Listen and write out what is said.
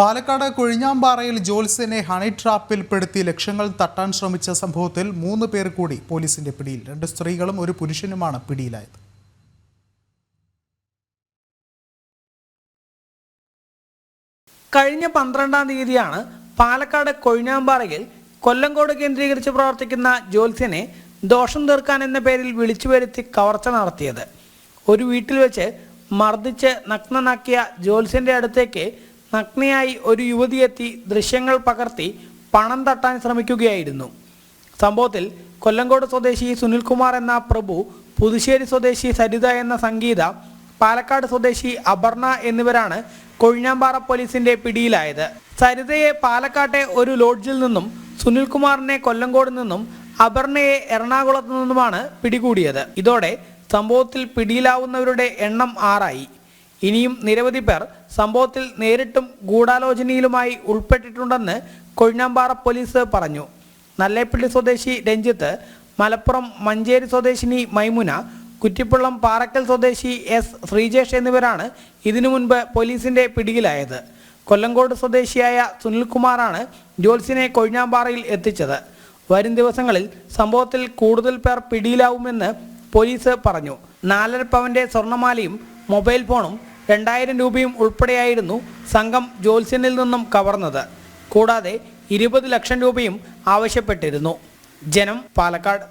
Palakkad കൊഴിഞ്ഞാമ്പാറയിൽ ജോത്സ്യനെ honey ട്രാപ്പിൽ പെടുത്തി ലക്ഷങ്ങൾ തട്ടാൻ ശ്രമിച്ച സംഭവത്തിൽ മൂന്ന് പേർ കൂടി പോലീസിന്റെ പിടിയിൽ. രണ്ട് സ്ത്രീകളും ഒരു പുരുഷനുമാണ് പിടിയിലായത്. കഴിഞ്ഞ പന്ത്രണ്ടാം തീയതിയാണ് പാലക്കാട് കൊഴിഞ്ഞാമ്പാറയിൽ കൊല്ലങ്കോട് കേന്ദ്രീകരിച്ച് പ്രവർത്തിക്കുന്ന ജോൽസിനെ ദോഷം തീർക്കാൻ എന്ന പേരിൽ വിളിച്ചു വരുത്തി കവർച്ച നടത്തിയത്. ഒരു വീട്ടിൽ വെച്ച് മർദ്ദിച്ച് നഗ്നനാക്കിയ ജോൽസിന്റെ അടുത്തേക്ക് നഗ്നയായി ഒരു യുവതിയെത്തി ദൃശ്യങ്ങൾ പകർത്തി പണം തട്ടാൻ ശ്രമിക്കുകയായിരുന്നു. സംഭവത്തിൽ കൊല്ലങ്കോട് സ്വദേശി സുനിൽകുമാർ എന്ന പ്രഭു പുതുശ്ശേരി സ്വദേശി സരിത എന്ന സംഗീത പാലക്കാട് സ്വദേശി അപർണ എന്നിവരാണ് കൊഴിഞ്ഞാമ്പാറ പോലീസിന്റെ പിടിയിലായത്. സരിതയെ പാലക്കാട്ടെ ഒരു ലോഡ്ജിൽ നിന്നും സുനിൽകുമാറിനെ കൊല്ലങ്കോട് നിന്നും അപർണയെ എറണാകുളത്ത് നിന്നുമാണ് പിടികൂടിയത്. ഇതോടെ സംഭവത്തിൽ പിടിയിലാവുന്നവരുടെ എണ്ണം ആറായി. ഇനിയും നിരവധി പേർ സംഭവത്തിൽ നേരിട്ടും ഗൂഢാലോചനയിലുമായി ഉൾപ്പെട്ടിട്ടുണ്ടെന്ന് കൊഴിഞ്ഞാമ്പാറ പോലീസ് പറഞ്ഞു. നല്ലേപ്പള്ളി സ്വദേശി രഞ്ജിത്ത് മലപ്പുറം മഞ്ചേരി സ്വദേശിനി മൈമുന കുറ്റിപ്പള്ളം പാറക്കൽ സ്വദേശി എസ് ശ്രീജേഷ് എന്നിവരാണ് ഇതിനു മുൻപ് പോലീസിന്റെ പിടിയിലായത്. കൊല്ലങ്കോട് സ്വദേശിയായ സുനിൽകുമാറാണ് ജോൽസിനെ കൊഴിഞ്ഞാമ്പാറയിൽ എത്തിച്ചത്. വരും ദിവസങ്ങളിൽ സംഭവത്തിൽ കൂടുതൽ പേർ പിടിയിലാവുമെന്ന് പോലീസ് പറഞ്ഞു. നാലര പവന്റെ സ്വർണമാലയും മൊബൈൽ ഫോണും രണ്ടായിരം രൂപയും ഉൾപ്പെടെയായിരുന്നു സംഘം ജോത്സ്യനിൽ നിന്നും കവർന്നത്. കൂടാതെ ഇരുപത് ലക്ഷം രൂപയും ആവശ്യപ്പെട്ടിരുന്നു. ജനം പാലക്കാട്.